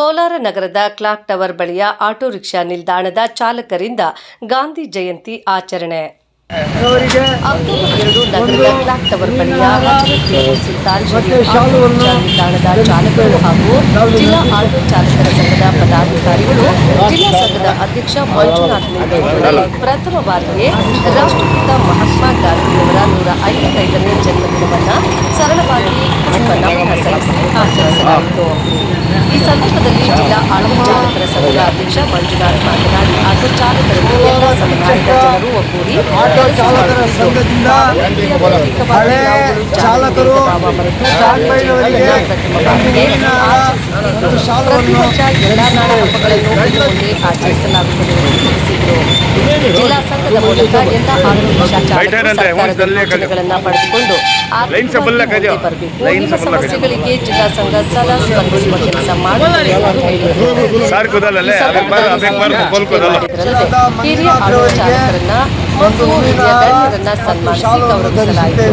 ಕೋಲಾರ ನಗರದ clock tower ಬಳಿಯ auto rickshaw ನಿಲ್ದಾಣದ ಚಾಲಕರಿಂದ ಗಾಂಧಿ ಜಯಂತಿ ಆಚರಣೆ. ಅಕ್ಟೋಬರ್ ಎರಡು ನಗರದ ಕ್ಲಾಕ್ ಟವರ್ ಬಳಿಯ ಸುಲ್ತಾನ್ ನಿಲ್ದಾಣದ ಚಾಲಕರು ಹಾಗೂ ಜಿಲ್ಲಾ ಆಟೋ ಚಾಲಕರ ಸಂಘದ ಪದಾಧಿಕಾರಿಗಳು ಜಿಲ್ಲಾ ಸಂಘದ ಅಧ್ಯಕ್ಷ ಮಂಜುನಾಥ್ ಪ್ರಥಮ ಬಾರಿಗೆ ರಾಷ್ಟ್ರಪಿತ ಮಹಾತ್ಮ ಗಾಂಧಿಯವರ ನೂರ ಐವತ್ತೈದನೇ ಜನ್ಮದಿನವನ್ನು ಸರಳವಾಗಿ ಆಚರಿಸಲಾಯಿತು ಈ ಸಂದರ್ಭದಲ್ಲಿ ಜಿಲ್ಲಾ ಆಟೋ ಚಾಲಕರ ಸಂಘದ ಅಧ್ಯಕ್ಷ ಮಂಜುನಾಥ್ ಮಾತನಾಡಿ ಆಟೋ ಚಾಲಕರನ್ನು ಎಲ್ಲ ಸಮುದಾಯದ ಜನರು ಒಗ್ಗೂಡಿ ಆಟೋ ಚಾಲಕರ ಸಂಘದಿಂದ ಚಾಲಕರು ಪ್ರತಿ ವರ್ಷ ಎಲ್ಲ ನಾಡ ಹಬ್ಬಗಳನ್ನು ಆಚರಿಸಲಾಗುತ್ತದೆ. ಜಿಲ್ಲಾ ಸಂಘದ ಮೂಲಕ ಎಲ್ಲ ಪಡೆದುಕೊಂಡು ಬರಬೇಕು. ನಿಮ್ಮ ಸಮಸ್ಯೆಗಳಿಗೆ ಜಿಲ್ಲಾ ಸಂಘ ಸದಾ ಸ್ಪಂದಿಸುವ ಕೆಲಸ ಮಾಡುತ್ತದೆ ಒಂದು ಹಿರಿಯ ಆಟೋ ಚಾಲಕರನ್ನ ಮತ್ತು ಹಿರಿಯ ಗಣ್ಯರನ್ನ ಸನ್ಮಾನಿಸಿ ಗೌರವಿಸಲಾಯಿತು.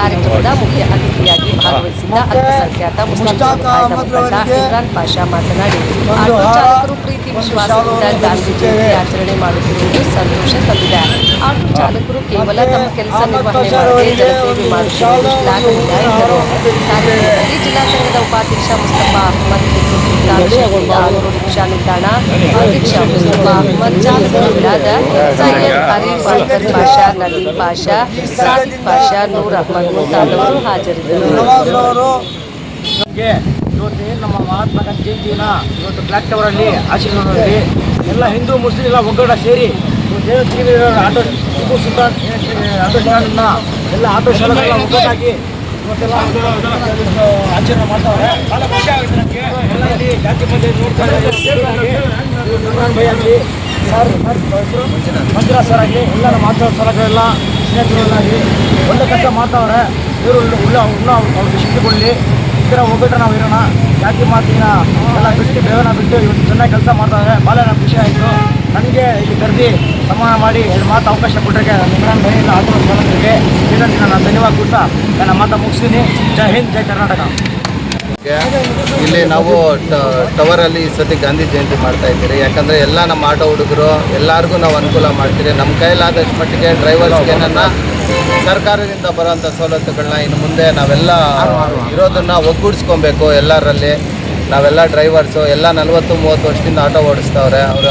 ಕಾರ್ಯಕ್ರಮದ ಮುಖ್ಯ ಅತಿಥಿಯಾಗಿ ಭಾಗವಹಿಸಿದ್ದ ಅಲ್ಪಸಂಖ್ಯಾತ ಮುಸ್ಲಿಂ ಸಮುದಾಯದ ಮುಖಂಡ ಇಮ್ರಾನ್ ಪಾಷಾ ಮಾತನಾಡಿ ಆಟೋ ಚಾಲಕರು ಪ್ರೀತಿ ವಿಶ್ವಾಸದಿಂದ ಗಾಂಧಿ ಜಯಂತಿ ಆಚರಣೆ ಮಾಡುತ್ತಿರುವುದು ಸಂತೋಷ ತಂದಿದೆ ಆಟೋ ಚಾಲಕರು ಕೇವಲ ತಮ್ಮ ಕೆಲಸ ನಿರ್ವಹಣೆ ಮಾಡದೆ ಜನಸೇವೆ ಮಾಡುತ್ತಿರುವುದು ಶ್ಲಾಘನೀಯ ಎಂದರು. ಕಾರ್ಯಕ್ರಮದಲ್ಲಿ ಜಿಲ್ಲಾ ಸಂಘದ ಉಪಾಧ್ಯಕ್ಷ ಮುಸ್ತಫಾ ಅಹಮದ್ ಶಹೀದ್ ಆಟೋ ರಿಕ್ಷಾ ನಿಲ್ದಾಣ ಅಧ್ಯಕ್ಷ ಮುಸ್ತಫಾ ಅಹಮದ್ ಚಾಲಕರಾದ ಸೈಯದ್ ಅರೀಫ್ ಅಖ್ತರ್ ಪಾಷಾ, ನದೀಮ್ ಪಾಷಾ, ಸಾದಿಕ್ ಪಾಷಾ, ನೂರ್ ಅಹಮದ್ ಮುಂತಾದವರು ಹಾಜರಿದ್ದರು. ನಮಗೆ ಇವತ್ತು ನಮ್ಮ ಮಹಾತ್ಮ ಗಾಂಧಿ ಜಯಂತಿನ ಇವತ್ತು ಬ್ಲ್ಯಾಕ್ ಟವರಲ್ಲಿ ಆಚರಣೆಯಲ್ಲಿ ಎಲ್ಲ ಹಿಂದೂ, ಮುಸ್ಲಿಂ ಎಲ್ಲ ಒಗ್ಗಡ ಸೇರಿ ಇವತ್ತು ಆಟೋ ಟಿಪ್ಪು ಸುಲ್ತಾನ್ ಆಟೋ ಸ್ಟ್ಯಾಂಡನ್ನ ಎಲ್ಲ ಆಟೋ ಶಾಲೆಗಳೆಲ್ಲ ಒಗ್ಗಟ್ಟಾಗಿ ಇವತ್ತೆಲ್ಲ ಆಚರಣೆ ಮಾಡ್ತಾವ್ರೆ. ಭಾಳ ಖುಷಿ ಆಗುತ್ತೆ ಇಲ್ಲಿ ಜಾತಿ ಪಂಚಾಯತ್ ನೋಡ್ತಾ ಇದ್ದಾರೆ. ಇವತ್ತು ಇಮ್ರಾನ್ ಭೈ ಆಗಲಿ ಸರ್ ಮಂಜುನಾಥ್ ಸರ್ ಆಗಲಿ, ಎಲ್ಲ ನಮ್ಮ ಆಟೋ ಚಾಲಕರೆಲ್ಲ ಸ್ನೇಹಿತರೆಲ್ಲಾಗಲಿ ಒಳ್ಳೆ ಕೆಲಸ ಮಾಡ್ತಾವ್ರೆ. ಇವರು ಉಳ್ಳ ಉಳ್ಳ ಅವ್ರಿಗೆ ಶಕ್ತಿ ಥರ ಒಗ್ಗಟ್ಟು ನಾವು ಇರೋಣ. ಯಾಕೆ ಮಾತಿನ ಎಲ್ಲ ಬಿಟ್ಟು ಬೇವನ ಬಿಟ್ಟು ಇವತ್ತು ಚೆನ್ನಾಗಿ ಕೆಲಸ ಮಾಡ್ತಾರೆ ಭಾಳ ನನಗೆ ಖುಷಿ ಆಯಿತು. ನನಗೆ ಇಲ್ಲಿ ಕರೆದಿ ಸಮಾನ ಮಾಡಿ ಎರಡು ಮಾತು ಅವಕಾಶ ಕೊಟ್ಟರೆ ನಿಮ್ಮ ಮನೆಯಿಂದ ಆಟೋ ಚಾಲಕರಿಗೆ ಇದನ್ನು ನಾನು ಧನ್ಯವಾದ ಕೊಡ್ತಾ ನನ್ನ ಮಾತು ಮುಗಿಸ್ತೀನಿ. ಜೈ ಹಿಂದ್, ಜೈ ಕರ್ನಾಟಕ. ಇಲ್ಲಿ ನಾವು ಟವರಲ್ಲಿ ಈ ಸತಿ ಗಾಂಧಿ ಜಯಂತಿ ಮಾಡ್ತಾ ಇದ್ದೀರಿ. ಯಾಕಂದರೆ ಎಲ್ಲ ನಮ್ಮ ಆಟೋ ಹುಡುಗರು ಎಲ್ಲರಿಗೂ ನಾವು ಅನುಕೂಲ ಮಾಡ್ತೀರಿ. ನಮ್ಮ ಕೈಲಾದಷ್ಟು ಮಟ್ಟಿಗೆ ಡ್ರೈವರ್ಸ್ಗೆ ನನ್ನ ಸರ್ಕಾರದಿಂದ ಬರೋಂಥ ಸವಲತ್ತುಗಳನ್ನ ಇನ್ನು ಮುಂದೆ ನಾವೆಲ್ಲ ಇರೋದನ್ನು ಒಗ್ಗೂಡಿಸ್ಕೊಬೇಕು ಎಲ್ಲರಲ್ಲಿ. ನಾವೆಲ್ಲ ಡ್ರೈವರ್ಸು ಎಲ್ಲ ನಲವತ್ತು ಮೂವತ್ತು ವರ್ಷದಿಂದ ಆಟೋ ಓಡಿಸ್ತವ್ರೆ ಅವರ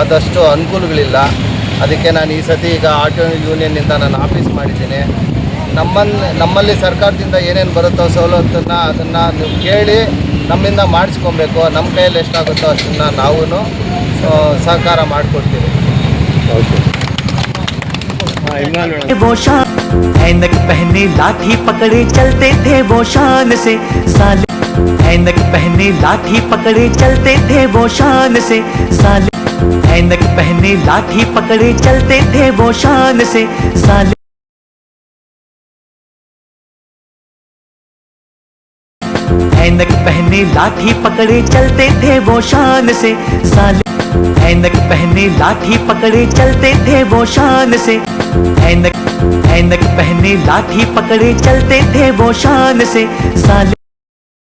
ಆದಷ್ಟು ಅನುಕೂಲಗಳಿಲ್ಲ. ಅದಕ್ಕೆ ನಾನು ಈ ಸತಿ ಈಗ ಆಟೋ ಯೂನಿಯನ್ನಿಂದ ನಾನು ಆಫೀಸ್ ಮಾಡಿದ್ದೀನಿ. ನಮ್ಮಲ್ಲಿ ನಮ್ಮಲ್ಲಿ ಸರ್ಕಾರದಿಂದ ಏನೇನು ಬರುತ್ತೋ ಸವಲತ್ತನ್ನು ಅದನ್ನು ನೀವು ಕೇಳಿ ನಮ್ಮಿಂದ ಮಾಡಿಸ್ಕೊಬೇಕು. ನಮ್ಮ ಕೈಯಲ್ಲಿ ಎಷ್ಟಾಗುತ್ತೋ ಅಷ್ಟನ್ನು ನಾವು ಸಹಕಾರ ಮಾಡಿಕೊಡ್ತೀವಿ. वो शान ऐनक पहने लाठी पकड़े चलते थे वो शान से। साले ऐनक पहने लाठी पकड़े चलते थे वो शान से। साले ऐनक पहने लाठी पकड़े चलते थे वो शान से। साले ऐनक पहने लाठी पकड़े चलते थे वो शान से। साले ऐनक पहने लाठी पकड़े चलते थे वो शान से। ऐनक ऐनक पहने लाठी पकड़े चलते थे वो शान से। साले